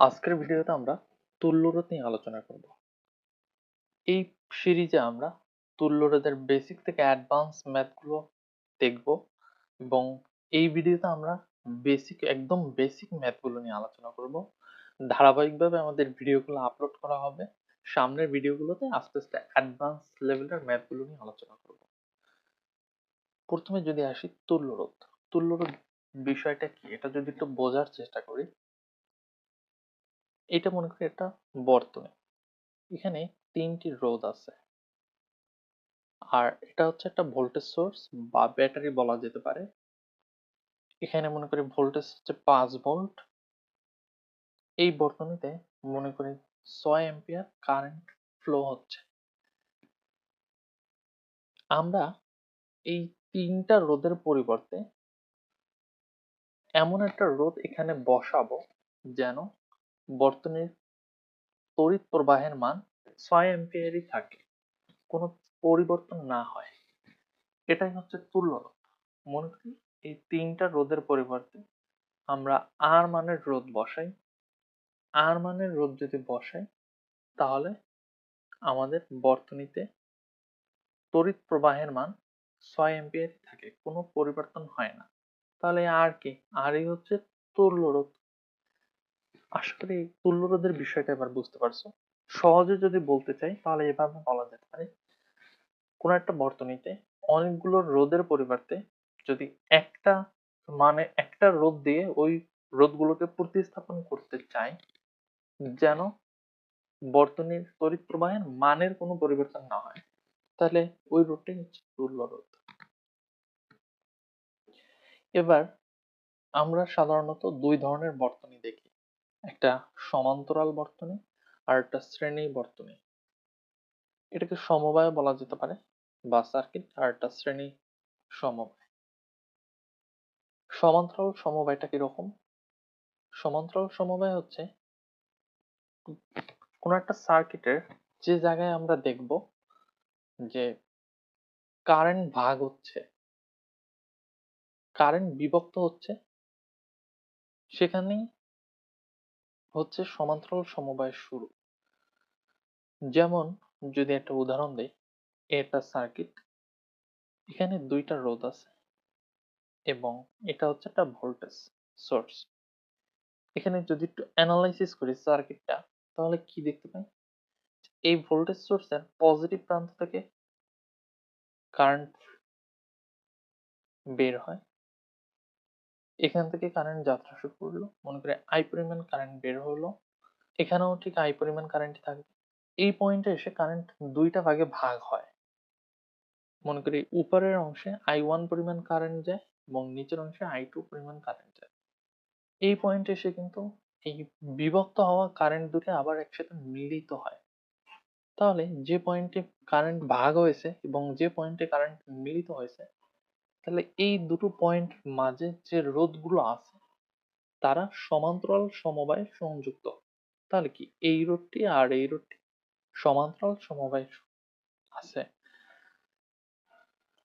আজকের ভিডিওতে আমরা তুল্যরোধ নিয়ে আলোচনা করব। এই সিরিজে আমরা তুল্যরোধের বেসিক থেকে অ্যাডভান্স ম্যাথগুলো দেখব এবং এই ভিডিওতে আমরা বেসিক একদম বেসিক ম্যাথগুলো নিয়ে আলোচনা করব। ধারাবাহিকভাবে আমাদের ভিডিওগুলো আপলোড করা হবে। সামনের ভিডিওগুলোতে আস্তে আস্তে অ্যাডভান্স লেভেলের ম্যাথগুলো নিয়ে আলোচনা করব। প্রথমে যদি আসি তুল্যরোধ তুল্যরোধ বিষয়টা কি? এটা যদি একটু বোঝার চেষ্টা করি এটা মনে করি একটা বর্তনী। এখানে তিনটি রোধ আছে। আর এটা হচ্ছে একটা ভোল্টেজ সোর্স বা ব্যাটারি বলা যেতে পারে। এখানে মনে করি ভোল্টেজ হচ্ছে পাঁচ ভোল্ট এই বর্তনীতে মনে করি ছয় এম্পিয়ার কারেন্ট ফ্লো হচ্ছে। আমরা এই তিনটা রোধের পরিবর্তে এমন একটা রোধ এখানে বসাবো যেন বর্তনীর তড়িৎ প্রবাহের মান ছয় অ্যাম্পিয়ারই থাকে। কোনো পরিবর্তন না হয়। এটাই হচ্ছে তুল্য মনে করি এই তিনটা রোধের পরিবর্তে আমরা আর মানের রোধ বসাই। আর মানের রোধ যদি বসাই, তাহলে আমাদের বর্তনীতে তড়িৎ প্রবাহের মান ছয় অ্যাম্পিয়ারই থাকে। কোনো পরিবর্তন হয় না। তাহলে আর কি? আরই হচ্ছে তুল্য রোধ আশা করি বিষয়টা এবার বুঝতে পারছ। সহজে যদি বলতে চাই, তাহলে এভাবে বলা যেতে পারে। কোন একটা বর্তনীতে অনেকগুলো রোধের পরিবর্তে যদি একটা মানে একটা রোধ দিয়ে ওই রোধগুলোকে প্রতিস্থাপন করতে চাই যেন বর্তনীর তড়িৎ প্রবাহের মানের কোনো পরিবর্তন না হয়, তাহলে ওই রোধটাই হচ্ছে তুল্য রোধ এবার আমরা সাধারণত দুই ধরনের বর্তনী দেখি। একটা সমান্তরাল বর্তনী আর একটা শ্রেণি বর্তনী। এটাকে সমবায় বলা যেতে পারে বা সার্কিট আর একটা শ্রেণি সমবায়। সমান্তরাল সমবায়টা কীরকম? সমান্তরাল সমবায় হচ্ছে কোন একটা সার্কিটের যে জায়গায় আমরা দেখব যে কারেন্ট ভাগ হচ্ছে কারেন্ট বিভক্ত হচ্ছে, সেখানেই হচ্ছে সমান্তরাল সমবায়ের শুরু। যেমন যদি একটা উদাহরণ দেই, এটা সার্কিট, এখানে দুইটা রোধ আছে এবং এটা হচ্ছে একটা ভোল্টেজ সোর্স। এখানে যদি একটু অ্যানালাইসিস করি সার্কিটটা, তাহলে কি দেখতে পাই? এই ভোল্টেজ সোর্সের পজিটিভ প্রান্ত থেকে কারেন্ট বের হয়। এখান থেকে কারেন্ট যাত্রা শুরু করল। মনে করে আই পরিমাণ কারেন্ট বের হলো। এখানেও ঠিক আই পরিমাণ কারেন্ট থাকবে। এই পয়েন্টে এসে কারেন্ট দুইটা ভাগে ভাগ হয়। মনে করি উপরের অংশে আই ওয়ান পরিমাণ কারেন্ট যায় এবং নিচের অংশে আই টু পরিমাণ কারেন্ট যায়। এই পয়েন্টে এসে কিন্তু এই বিভক্ত হওয়া কারেন্ট দুটো আবার একসাথে মিলিত হয়। তাহলে যে পয়েন্টে কারেন্ট ভাগ হয়েছে এবং যে পয়েন্টে কারেন্ট মিলিত হয়েছে তাহলে এই দুটো পয়েন্ট মাঝে যে রোধগুলো আছে, তারা সমান্তরাল সমবায়ে সংযুক্ত। তাহলে কি এই রোধটি আর এই রোধটি সমান্তরাল সমবায় আছে।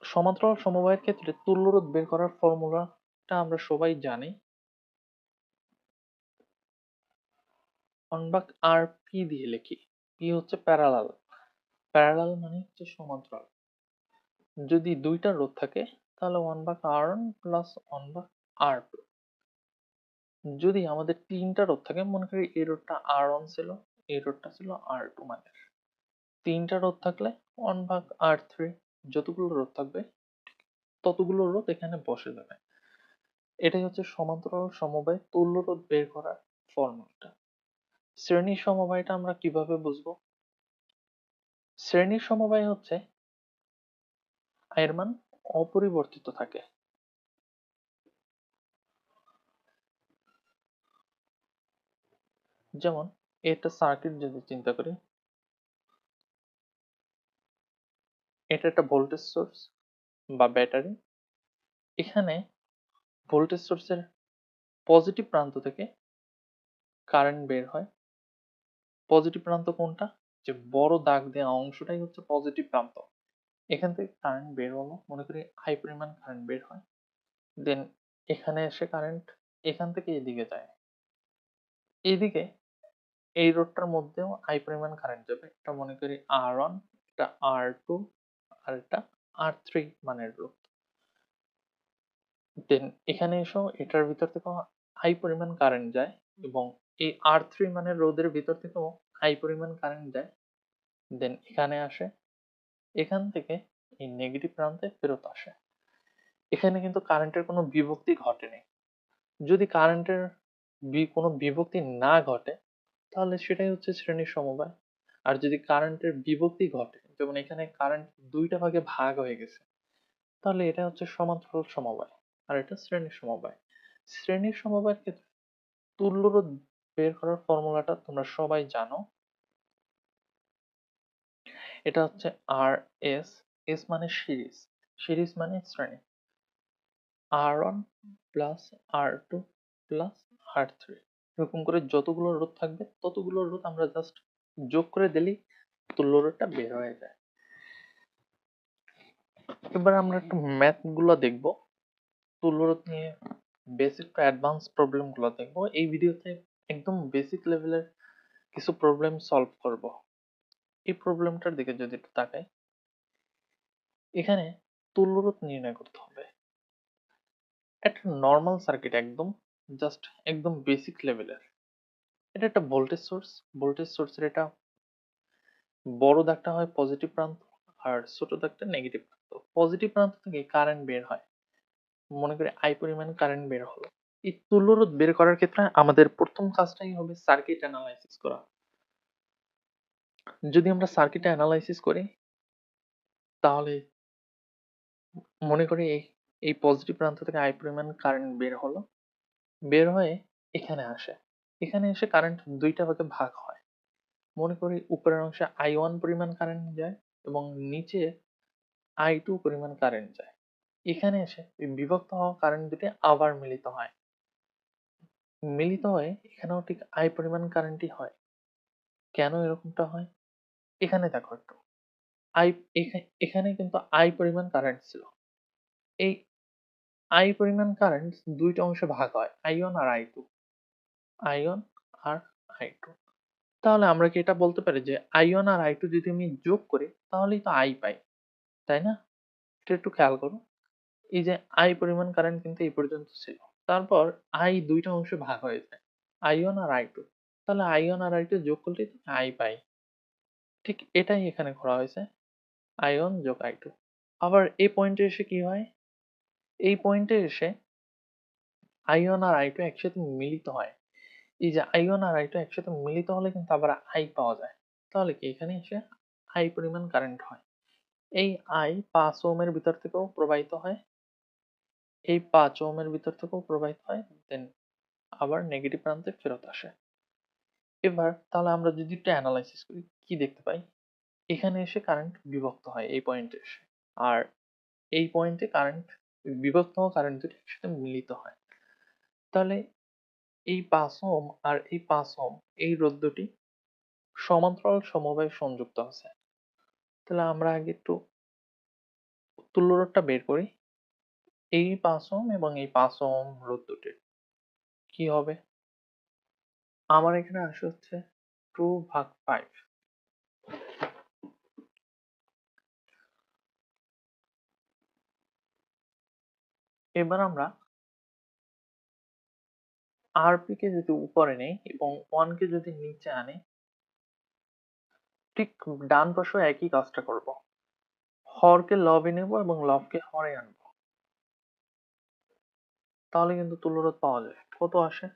সমান্তরাল সমবায়ের ক্ষেত্রে তুল্য রোধ বের করার ফর্মুলাটা আমরা সবাই জানি। ভাগ আর পি দিয়ে লিখি। পি হচ্ছে প্যারালাল প্যারালাল মানে হচ্ছে সমান্তরাল। যদি দুইটা রোধ থাকে তাহলে ওয়ান ভাগ আর ওয়ান প্লাস ওয়ান ভাগ আর টু যদি আমাদের তিনটা রোধ থাকে, মনে করি এই রোধটা আর ওয়ান ছিল, এই রোধটা ছিল আর টু মাইনাস তিনটা রোধ থাকলে ওয়ান ভাগ আর থ্রি যতগুলো রোধ থাকবে, ততগুলো রোধ এখানে বসে যাবে। এটাই হচ্ছে সমান্তরাল সমবায় তুল্য রোধ বের করার ফর্মুলাটা। শ্রেণি সমবায়টা আমরা কীভাবে বুঝব? শ্রেণি সমবায় হচ্ছে এর মান অপরিবর্তিত থাকে। যেমন, এটা সার্কিট যদি চিন্তা করি, এটা একটা ভোল্টেজ সোর্স বা ব্যাটারি এখানে ভোল্টেজ সোর্সের পজিটিভ প্রান্ত থেকে কারেন্ট বের হয়। পজিটিভ প্রান্ত কোনটা? যে বড় দাগ দেওয়া অংশটাই হচ্ছে পজিটিভ প্রান্ত। এখান থেকে কারেন্ট বের হলো, মনে করি হাই পরিমাণ কারেন্ট বের হয়। দেন এখানে এসে কারেন্ট এখান থেকে এদিকে যায়। এইদিকে এই রোডটার মধ্যেও হাই পরিমাণ কারেন্ট যাবে। এটা মনে করি আর ওয়ান এটা আর টু আর এটা আর থ্রি মানের রোড দেন এখানে এসেও এটার ভিতর থেকেও হাই পরিমাণ কারেন্ট যায় এবং এই আর থ্রি মানের রোদের ভিতর থেকেও হাই পরিমাণ কারেন্ট যায়। দেন এখানে আসে এখান থেকে এই নেগেটিভ প্রান্তে ফেরত আসে। এখানে কিন্তু কারেন্টের কোনো বিভক্তি ঘটেনি। যদি কারেন্টের কোনো বিভক্তি না ঘটে, তাহলে সেটাই হচ্ছে শ্রেণির সমবায়। আর যদি কারেন্টের বিভক্তি ঘটে, যেমন এখানে কারেন্ট দুইটা ভাগে ভাগ হয়ে গেছে, তাহলে এটা হচ্ছে সমান্তরাল সমবায়, আর এটা শ্রেণির সমবায়। শ্রেণির সমবায়ের ক্ষেত্রে তুল্যরোধ বের করার ফর্মুলাটা তোমরা সবাই জানো। এটা হচ্ছে আর এস এস মানে সিরিজ। সিরিজ মানে শ্রেণি। R one plus R two plus R three এরকম করে যতগুলো রোধ থাকবে, ততগুলো রোধ আমরা জাস্ট যোগ করে দিলেই তুল্য রোধটা বের হয়ে যায়। এবার আমরা একটু ম্যাথগুলো দেখব। তুল্য রোধ নিয়ে বেসিক টু অ্যাডভান্স প্রবলেমগুলো দেখব। এই ভিডিওতে একদম বেসিক লেভেলের কিছু প্রবলেম সলভ করব। এই প্রবলেমটার দিকে যদি একটু তাকাই, এখানে তুল্যরোধ নির্ণয় করতে হবে। একটা নর্মাল সার্কিট একদম জাস্ট একদম বেসিক লেভেলের এটা একটা ভোল্টেজ সোর্স ভোল্টেজ সোর্সের এটা বড় দাগটা হয় পজিটিভ প্রান্ত আর ছোট দাগটা নেগেটিভ প্রান্ত। পজিটিভ প্রান্ত থেকে কারেন্ট বের হয়। মনে করি আই পরিমাণ কারেন্ট বের হলো। এই তুল্যরোধ বের করার ক্ষেত্রে আমাদের প্রথম কাজটাই হবে সার্কিট অ্যানালাইসিস করা। যদি আমরা সার্কিট অ্যানালাইসিস করি, তাহলে মনে করি এই এই পজিটিভ প্রান্ত থেকে আই পরিমাণ কারেন্ট বের হলো। বের হয়ে এখানে আসে। এখানে এসে কারেন্ট দুইটা ভাগে ভাগ হয়। মনে করি উপরের অংশে আই ওয়ান পরিমাণ কারেন্ট যায় এবং নিচে আই টু পরিমাণ কারেন্ট যায়। এখানে এসে বিভক্ত হওয়া কারেন্ট দুটি আবার মিলিত হয়। মিলিত হয়ে এখানেও ঠিক আই পরিমাণ কারেন্টই হয়। কেন এরকমটা হয়? এখানে দেখো একটু। আই এখানে কিন্তু আই পরিমাণ কারেন্ট ছিল। এই আই পরিমাণ কারেন্ট দুইটা অংশে ভাগ হয় আইন আর আই টু আইন আর আই টু তাহলে আমরা কি এটা বলতে পারি যে আইন আর আই টু যদি আমি যোগ করি, তাহলেই তো আই পাই, তাই না? এটা একটু খেয়াল করো। এই যে আই পরিমাণ কারেন্ট কিন্তু এই পর্যন্ত ছিল। তারপর আই দুইটা অংশে ভাগ হয়ে যায় আইন আর আই টু তাহলে আইন আর আই টু যোগ করলে আই পাই। ঠিক এটাই এখানে করা হয়েছে। আইন যোগ আই টু আবার এই পয়েন্টে এসে কি হয়? এই পয়েন্টে এসে আইন আর আই টু একসাথে মিলিত হয়। এই যে আইন আর আই টু একসাথে মিলিত হলে কিন্তু আবার আই পাওয়া যায়। তাহলে কি এখানে এসে আই পরিমাণ কারেন্ট হয়। এই আই পাঁচ ওমের ভিতর থেকেও প্রবাহিত হয়। এই পাঁচ ওমের ভিতর থেকেও প্রবাহিত হয়। দেন আবার নেগেটিভ প্রান্তে ফেরত আসে। এবার তাহলে আমরা যদি একটু অ্যানালাইসিস করি, কি দেখতে পাই? এখানে এসে কারেন্ট বিভক্ত হয় এই পয়েন্টে এসে। আর এই পয়েন্টে কারেন্ট বিভক্ত হওয়া কারেন্ট দুটি একসাথে মিলিত হয়। তাহলে এই পাঁচ ওম আর এই পাঁচ ওম এই রোধ দুটি সমান্তরাল সমবায় সংযুক্ত আছে। তাহলে আমরা আগে একটু তুল্য রোধটা বের করি। এই পাঁচ ওম এবং এই পাঁচ ওম রোধ দুটির, কি হবে? আমার এখানে আসে হচ্ছে টু ভাগ ফাইভ। এবার আমরা আরপি কে যদি উপরে নেই এবং ওয়ান কে যদি নিচে আনে, ঠিক ডান পাশে একই কাজটা করব। হরকে লবে নেব এবং লবকে হরে আনব। তাহলে কিন্তু তুল্যরোধ পাওয়া যায়। কত আসে?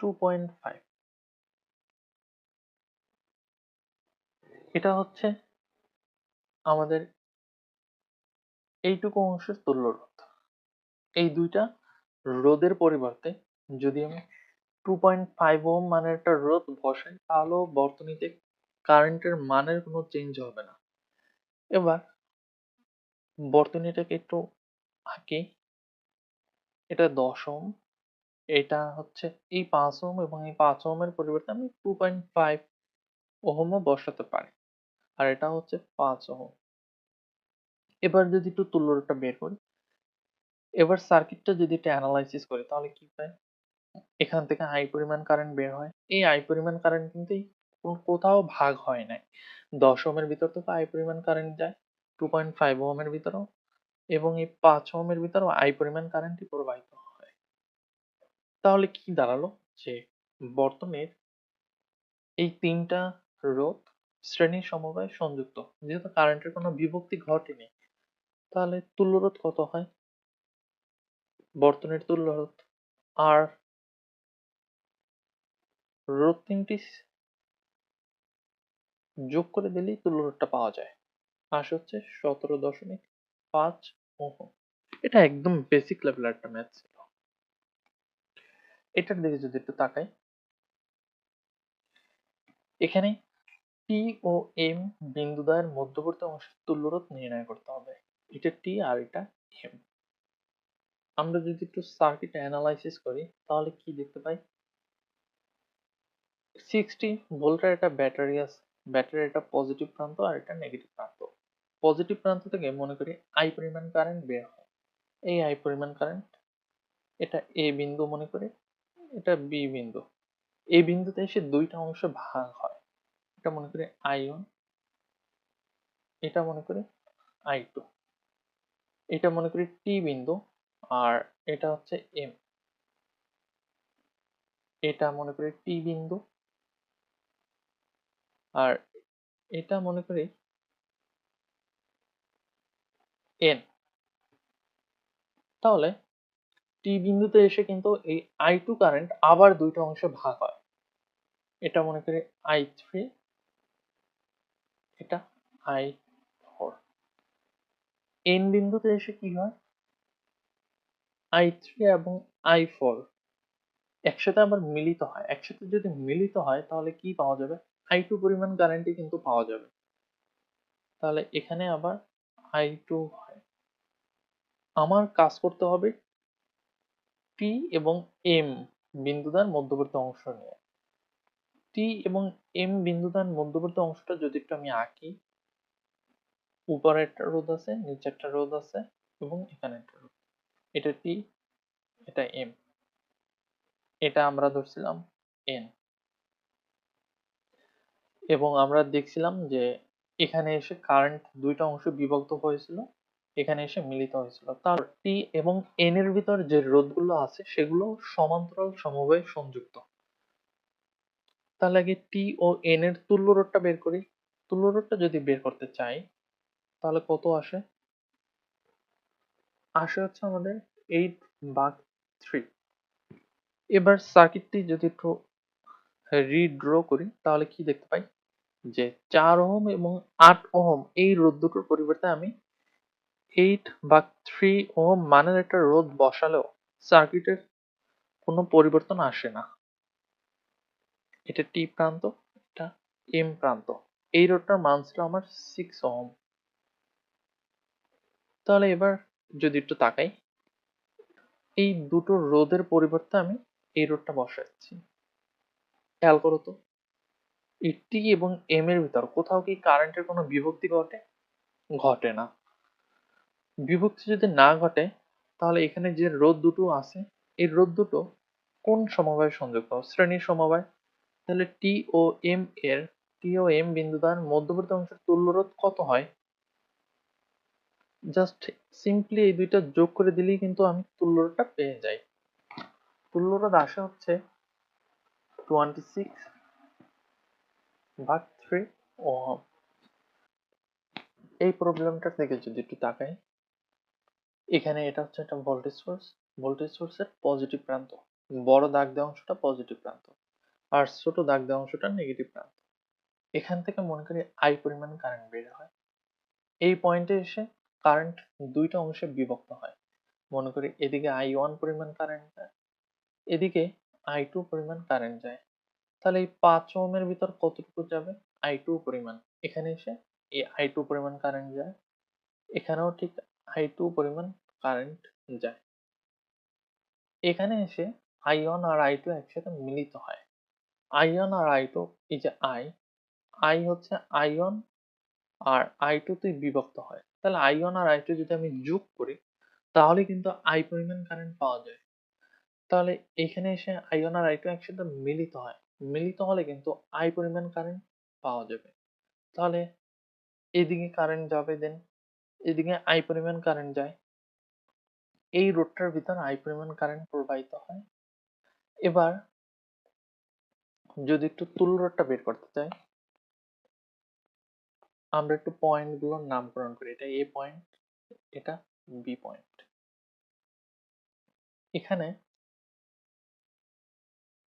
টু পয়েন্ট ফাইভ এটা হচ্ছে আমাদের এইটুকু অংশের তুল্য রোধ এই দুইটা রোধের পরিবর্তে যদি আমি টু পয়েন্ট ফাইভ ওম মানের একটা রোধ বসাই, তাহলেও বর্তনীতে কারেন্টের মানের কোনো চেঞ্জ হবে না। এবার বর্তনীটাকে একটু আঁকি। এটা দশ ওম এটা হচ্ছে এই পাঁচ ওম এবং এই পাঁচ ওমের পরিবর্তে আমি টু পয়েন্ট ফাইভ ওহমও বসাতে পারি। আর এটা হচ্ছে পাঁচ ওহম। এবার যদি একটু তুল্যটা বের করি, এবার সার্কিটটা যদি এটা অ্যানালাইসিস করি, তাহলে কি পাই এখান থেকে আই পরিমাণ কারেন্ট বের হয়। এই আই পরিমাণ কারেন্ট কিন্তু কোথাও ভাগ হয় নাই। দশ ওহমের ভিতর তো আই পরিমাণ কারেন্ট যায় টু পয়েন্ট ফাইভ ওহমের ভিতরেও এবং এই পাঁচ ওহমের ভিতরেও আই পরিমাণ কারেন্টই প্রবাহিত তাহলে কি দাঁড়াল? যে বর্তনের এই তিনটা রোধ শ্রেণি সমবায় সংযুক্ত। যেহেতু কারেন্টের কোনো বিভক্তি ঘটেনি তাহলে তুল্য রোধ কত হয়? বর্তনের তুল্য রোধ আর রোধ তিনটি যোগ করে দিলেই তুল্য রোধটা পাওয়া যায়। আসে হচ্ছে সতেরো দশমিক পাঁচ ওহম। এটা একদম বেসিক লেভেলের একটা ম্যাথ ছিল এটার দিকে যদি একটু তাকাই, এখানে টি ও এম বিন্দুদ্বয়ের মধ্যবর্তী অংশের তুল্যরোধ নির্ণয় করতে হবে। এটা টি আর এটা এম আমরা যদি একটু সার্কিট অ্যানালাইসিস করি, তাহলে কি দেখতে পাই? সিক্সটি ভোল্টের একটা ব্যাটারি আছে ব্যাটারির একটা পজিটিভ প্রান্ত আর একটা নেগেটিভ প্রান্ত। পজিটিভ প্রান্ত থেকে মনে করি আই পরিমাণ কারেন্ট বের হয়। এই আই পরিমাণ কারেন্ট এটা এ বিন্দু মনে করি এটা বি বিন্দু। এই বিন্দুতে এসে দুইটা অংশ ভাগ হয়। এটা মনে করি আই ওয়ান এটা মনে করি আই টু এটা মনে করি টি বিন্দু আর এটা হচ্ছে এম এটা মনে করি টি বিন্দু আর এটা মনে করি এন তাহলে টি বিন্দুতে এসে কিন্তু এই আই টু কারেন্ট আবার দুইটা অংশে ভাগ হয়। এটা মনে করি আই থ্রি এটা আই ফোর এন বিন্দুতে এসে কি হয়? আই থ্রি এবং আই ফোর একসাথে আবার মিলিত হয়। একসাথে যদি মিলিত হয়, তাহলে কি পাওয়া যাবে? আই টু পরিমাণ কারেন্টই কিন্তু পাওয়া যাবে। তাহলে এখানে আবার আই টু হয়। আমার কাজ করতে হবে টি এবং এম বিন্দুদার মধ্যবর্তী অংশ নিয়ে। টি এবং এম বিন্দুদার মধ্যবর্তী অংশটা যদি একটু আমি আঁকি, উপরে একটা রোধ আছে, নিচে একটা রোধ আছে এবং এখানে একটা রোধ। এটা টি এটা এম এটা আমরা ধরছিলাম এন এবং আমরা দেখছিলাম যে এখানে এসে কারেন্ট দুইটা অংশ বিভক্ত হয়েছিল। এখানে এসে মিলিত হয়েছিল। তার টি এবং এন এর ভিতর যে রোধগুলো আছে, সেগুলো সমান্তরাল সমবায়ে সংযুক্ত। তাহলে আগে টি ও এন এর তুল্য রোধটা বের করি। তুল্য রোধটা যদি বের করতে চাই, তাহলে কত আসে? আসে হচ্ছে আমাদের এইট ভাগ থ্রি এবার সার্কিটটি যদি একটু রিড্র করি, তাহলে কি দেখতে পাই? যে চার ওহম এবং আট ওহম এই রোধ দুটোর পরিবর্তে আমি এইট বা থ্রি ওহম মানের একটা রোধ বসালেও সার্কিটের কোনো পরিবর্তন আসে না। এটা টি প্রান্ত, এটা এম প্রান্ত। এই রোধটার মান ছিল আমার সিক্স ওহম। তাহলে এবার যদি একটু তাকাই, এই দুটো রোধের পরিবর্তে আমি এই রোধটা বসাচ্ছি। খেয়াল করো তো টি এবং এম এর ভিতর কোথাও কি কারেন্টের কোনো বিভক্তি ঘটে? ঘটে না। বিভক্তি যদি না ঘটে, তাহলে এখানে যে রোদ দুটো আছে, এই রোদ দুটো কোন সমবায় সংযুক্ত? শ্রেণি সমবায়। তাহলে টি ও এম এর টি ও এম বিন্দু বিন্দুদার মধ্যবর্তী অংশের তুল্য রোধ কত হয়? জাস্ট সিম্পলি এই দুইটা যোগ করে দিলেই কিন্তু আমি তুল্য রোধটা পেয়ে যাই। তুল্য রোধ আসে হচ্ছে টোয়েন্টি সিক্স ভাগ থ্রি ওহম। এই প্রবলেমটার থেকে যদি একটু তাকাই। এখানে এটা হচ্ছে একটা ভোল্টেজ সোর্স ভোল্টেজ সোর্সের পজিটিভ প্রান্ত। বড় দাগ দেওয়া অংশটা পজিটিভ প্রান্ত, আর ছোট দাগ দেওয়া অংশটা নেগেটিভ প্রান্ত। এখান থেকে মনে করি আই পরিমাণ কারেন্ট বের হয়। এই পয়েন্টে এসে কারেন্ট দুইটা অংশে বিভক্ত হয়। মনে করি এদিকে আই ওয়ান পরিমাণ কারেন্ট যায়, এদিকে আই টু পরিমাণ কারেন্ট যায়। তাহলে এই পাঁচ ওহমের ভিতর কতটুকু যাবে? আই টু পরিমাণ। এখানে এসে এই আই টু পরিমাণ কারেন্ট যায়। এখানেও ঠিক আই টু পরিমাণ কারেন্ট যায়। এখানে এসে আই ওয়ান আর আই টু একসাথে মিলিত হয়। আই ওয়ান আর আই টু এই যে আই আই হচ্ছে আই ওয়ান আর আই টু তে বিভক্ত হয়। তাহলে আই ওয়ান আর আই টু যদি আমি যোগ করি, তাহলে কিন্তু আই পরিমাণ কারেন্ট পাওয়া যায়। তাহলে এখানে এসে আইন আর আই টু একসাথে মিলিত হয়। মিলিত হলে কিন্তু আই পরিমাণ কারেন্ট পাওয়া যাবে। তাহলে এদিকে কারেন্ট যাবে দেন এদিকে আই পরিমাণ কারেন্ট যায়। এই রোডটার ভিতর আই পরিমাণ কারেন্ট প্রবাহিত হয়। এবার যদি একটু তুল রোডটা বের করতে চাই, আমরা একটু পয়েন্টগুলোর নামকরণ করি। এটা এ পয়েন্ট এটা বি পয়েন্ট এখানে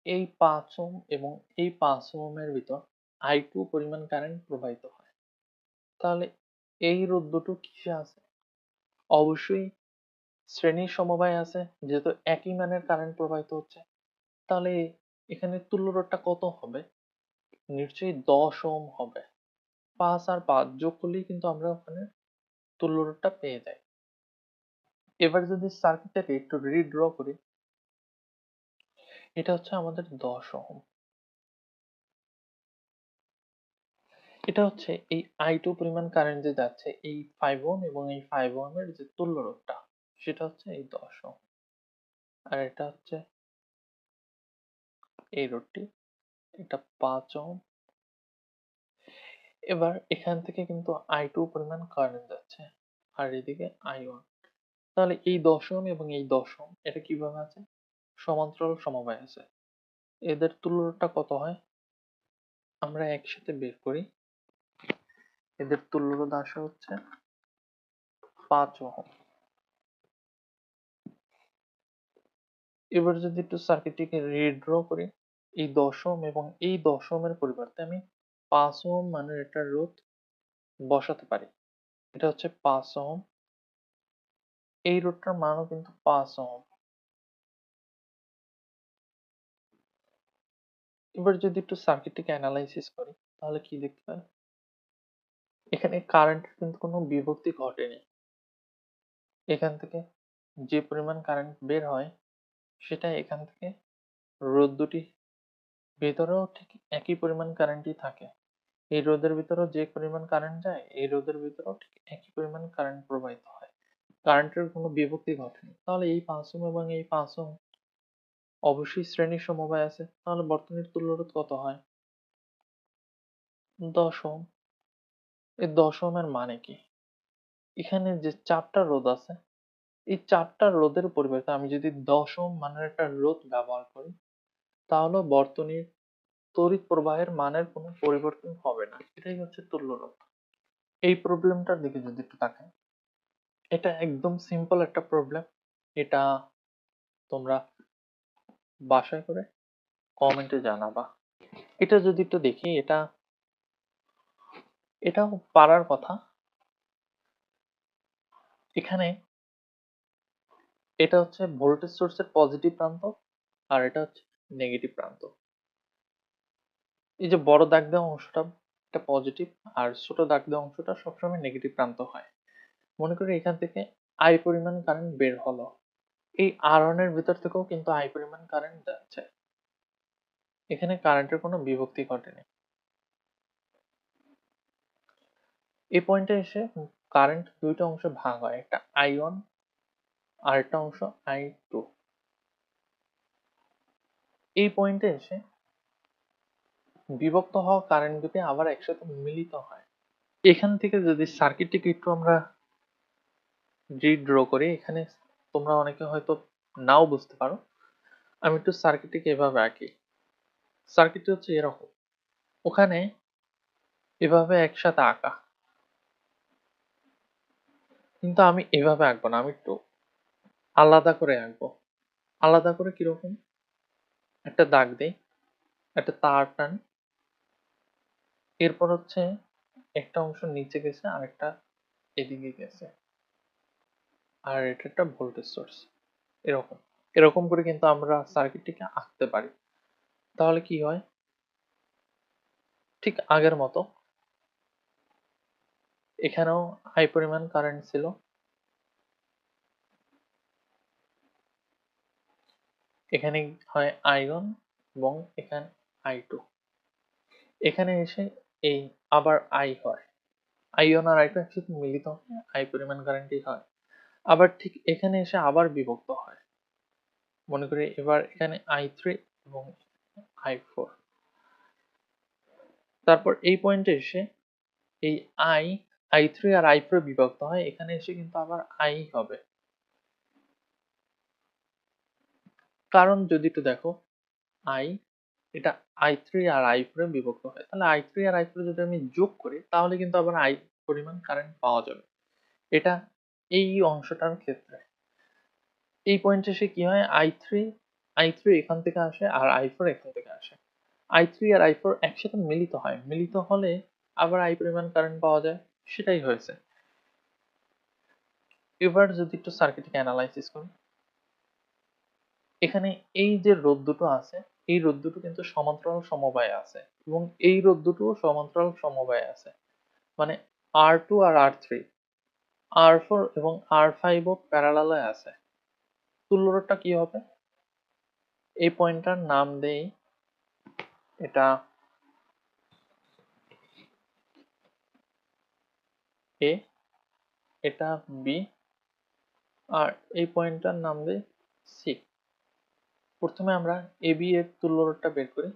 এই পাঁচ ওম এবং এই পাঁচ ওমের ভিতর আই টু পরিমাণ কারেন্ট প্রবাহিত হয়। তাহলে এই রোদ দুটো কিসে আছে? অবশ্যই শ্রেণির সমবায় আছে, যেহেতু একই মানের কারেন্ট প্রবাহিত হচ্ছে। তাহলে এখানে তুল্য রোধটা কত হবে? নিশ্চয়ই দশ ওম হবে। পাঁচ আর পাঁচ যোগ করলেই কিন্তু আমরা ওখানে তুল্য রোধটা পেয়ে যাই। এবার যদি সার্কিটটাকে একটু রিড্র করি, এটা হচ্ছে আমাদের দশ ওহম। এটা হচ্ছে এই আই টু পরিমাণ কারেন্ট যে যাচ্ছে, এই ফাইভ ওহম এবং এই ফাইভ ওহমের যে তুল্য রোধটা সেটা হচ্ছে এই দশ ওহম আর এটা হচ্ছে এই রোডটি এটা পাঁচ ওহম এবার এখান থেকে কিন্তু আই টু পরিমাণ কারেন্ট যাচ্ছে, আর এদিকে আই ওয়ান তাহলে এই দশম এবং এই দশম এটা কীভাবে আছে? সমান্তরাল সমবায় আছে। এদের তুল্যটা কত হয়? আমরা একসাথে বের করি। এদের তুল্যরোধ আসা হচ্ছে পাঁচ ওহম। এবার যদি একটু সার্কিটটিকে রিড্র করি, এই দশম এবং এই দশমের পরিবর্তে আমি পাঁচ ওহম মানের একটা রোধ বসাতে পারি। এটা হচ্ছে পাঁচ ওহম। এই রোধটার মানও কিন্তু পাঁচ ওহম। এবার যদি একটু সার্কিটটিকে অ্যানালাইসিস করি, তাহলে কি দেখতে পাই এখানে কারেন্টের কিন্তু কোনো বিভক্তি ঘটেনি। এখান থেকে যে পরিমাণ কারেন্ট বের হয়, সেটা এখান থেকে রোদ দুটি ভেতরেও ঠিক একই পরিমাণ কারেন্টই থাকে। এই রোদের ভিতরেও যে পরিমাণ কারেন্ট যায়, এই রোদের ভিতরেও ঠিক একই পরিমাণ কারেন্ট প্রবাহিত হয়। কারেন্টের কোনো বিভক্তি ঘটেনি। তাহলে এই পাঁচ ওহম এবং এই পাঁচ ওহম অবশ্যই শ্রেণির সমবায় আছে। তাহলে বর্তনীর তুল্যরোধ কত হয়? দশ ওহম এই দশমের মানে কি? এখানে যে চারটা রোধ আছে, এই চারটা রোধের পরিবর্তে আমি যদি দশম মানের একটা রোধ ব্যবহার করি, তাহলে বর্তনীর তড়িৎ প্রবাহের মানের কোনো পরিবর্তন হবে না। এটাই হচ্ছে তুল্য রোধ। এই প্রবলেমটার দিকে যদি একটু তাকাই, এটা একদম সিম্পল একটা প্রবলেম এটা তোমরা বাসায় করে কমেন্টে জানাবা। এটা যদি একটু দেখি, এটা এটাও পারার কথা। এখানে এটা হচ্ছে ভোল্টেজ সোর্সের পজিটিভ প্রান্ত আর এটা হচ্ছে নেগেটিভ প্রান্ত। এই যে বড় দাগ দেওয়া অংশটা এটা পজিটিভ আর ছোট দাগ দেওয়া অংশটা সবসময় নেগেটিভ প্রান্ত হয়। মনে করি এখান থেকে আই পরিমাণ কারেন্ট বের হলো। এই আর এর ভিতর থেকেও কিন্তু আই পরিমাণ কারেন্ট যাচ্ছে। এখানে কারেন্টের কোনো বিভক্তি ঘটেনি। এই পয়েন্টে এসে কারেন্ট দুইটা অংশে ভাগ হয়, একটা আই ওয়ান আর একটা অংশ আই টু এই পয়েন্টে এসে বিভক্ত হওয়া কারেন্ট দুটি আবার একসাথে মিলিত হয়। এখান থেকে যদি সার্কিটটিকে একটু আমরা রিড্র করি, এখানে তোমরা অনেকে হয়তো নাও বুঝতে পারো। আমি একটু সার্কিটটিকে এভাবে আঁকি। সার্কিটটি হচ্ছে এরকম। ওখানে এভাবে একসাথে আঁকা। কিন্তু আমি এভাবে আঁকবো না, আমি একটু আলাদা করে আঁকবো। আলাদা করে কীরকম? একটা দাগ দেই, একটা তার টান। এরপর হচ্ছে একটা অংশ নিচে গেছে আর একটা এদিকে গেছে। আর এটা একটা ভোল্টেজ সোর্স এরকম। এরকম করে কিন্তু আমরা সার্কিটটিকে আঁকতে পারি। তাহলে কি হয়? ঠিক আগের মতো এখানেও হাই পরিমাণ কারেন্ট ছিল। এখানে হয় আই ওয়ান এবং এখানে আই টু এখানে এসে এই আবার আই হয়। আই ওয়ান আর আই টু একসাথে মিলিত আই পরিমাণ কারেন্টই হয়। আবার ঠিক এখানে এসে আবার বিভক্ত হয়। মনে করি এবার এখানে আই থ্রি এবং আই ফোর তারপর এই পয়েন্টে এসে এই আই আই থ্রি আর আই ফোর বিভক্ত হয়, এখানে এসে কিন্তু আবার আই হবে। কারণ যদি একটু দেখো আই এটা আই থ্রি আর আই ফোরে বিভক্ত হয়। তাহলে আই থ্রি আর আই ফোরে যদি আমি যোগ করি, তাহলে কিন্তু আবার আই পরিমাণ কারেন্ট পাওয়া যাবে। এটা এই অংশটার ক্ষেত্রে। এই পয়েন্টে এসে কি হয়? আই থ্রি আই থ্রি এখান থেকে আসে আর আই ফোর এখান থেকে আসে। আই থ্রি আর আই ফোর একসাথে মিলিত হয়। মিলিত হলে আবার আই পরিমাণ কারেন্ট পাওয়া যায়। সেটাই হয়েছে। এবার যদি একটু সার্কিটকে অ্যানালাইসিস করি। এখানে এই যে রোদ দুটো আছে, এই রোদ দুটো কিন্তু সমান্তরাল সমবায়ে আছে এবং এই রোদ দুটো সমান্তরাল সমবায়ে আছে। মানে আর টু আর আর থ্রি আর ফোর এবং আর ফাইভও প্যারালালে আছে। তুল্যরোধটা কি হবে? এই পয়েন্টটার নাম দেই, এটা এ এটা বি আর এই পয়েন্টটার নাম দেই সি প্রথমে আমরা এ বি এর তুল্যরোধটা বের করি।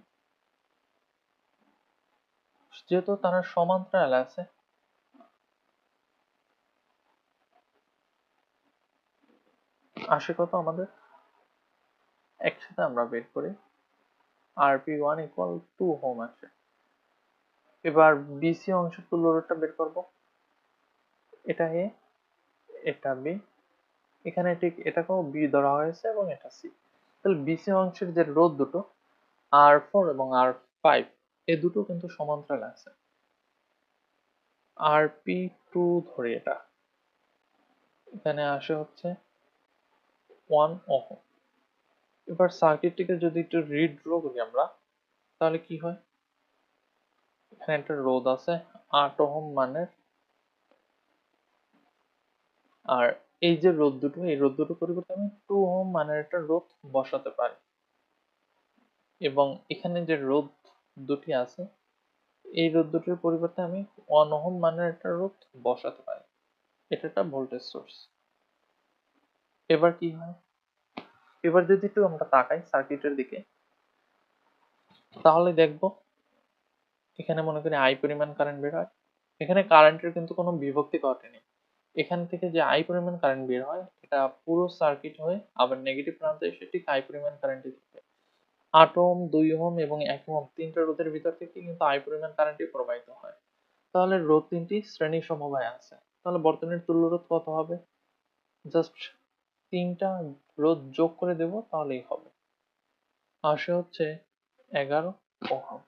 যেহেতু তারা সমান্তরাল আছে আসে কত আমাদের একসাথে আমরা বের করি। R P one equal to ohm আসে এবার বিসি অংশের তুল্যরোধটা বের করব। এটা এ, এটা বি। এখানে ঠিক এটাকেও বি ধরা হয়েছে এবং এটা সি। তাহলে বিসি অংশের যে রোধ দুটো, আর ফোর এবং আর ফাইভ, এ দুটো কিন্তু সমান্তরাল আছে। আর পি টু ধরি এটা। এখানে আসে হচ্ছে ওয়ান ওহম। এবার সার্কিটটিকে যদি একটু রিড ড্র করি আমরা, তাহলে কি হয়? এখানে একটা রোধ আছে, আট ওহম মানের আর এই যে রোদ দুটো, এই রোদ দুটো পরিবর্তে আমি টু ওহম মানের একটা রোদ বসাতে পারি। এবং এখানে যে রোদ দুটি আছে, এই রোদ দুটির পরিবর্তে আমি ওয়ান ওহম মানের একটা রোধ বসাতে পারি। এটা একটা ভোল্টেজ সোর্স এবার কি হয়? এবার যদি একটু আমরা তাকাই সার্কিটের দিকে, তাহলে দেখব এখানে মনে করি আই পরিমাণ কারেন্ট বের হয়। এখানে কারেন্টের কিন্তু কোনো বিভক্তি ঘটেনি। এখান থেকে যে আই পরিমাণ কারেন্ট বের হয়, এটা পুরো সার্কিট হয়ে আবার নেগেটিভ প্রান্তে এসে ঠিক আই পরিমাণ কারেন্টে দিবে আট ওহম দুই ওহম এবং এক ওহম তিনটা রোধের ভিতর থেকে কিন্তু আই পরিমাণ কারেন্টই প্রবাহিত হয়। তাহলে রোধ তিনটি শ্রেণি সমবায় আছে। তাহলে বর্তমানের তুল্য রোধ কত হবে? জাস্ট তিনটা রোধ যোগ করে দেব, তাহলেই হবে। আসে হচ্ছে এগারো ওহম।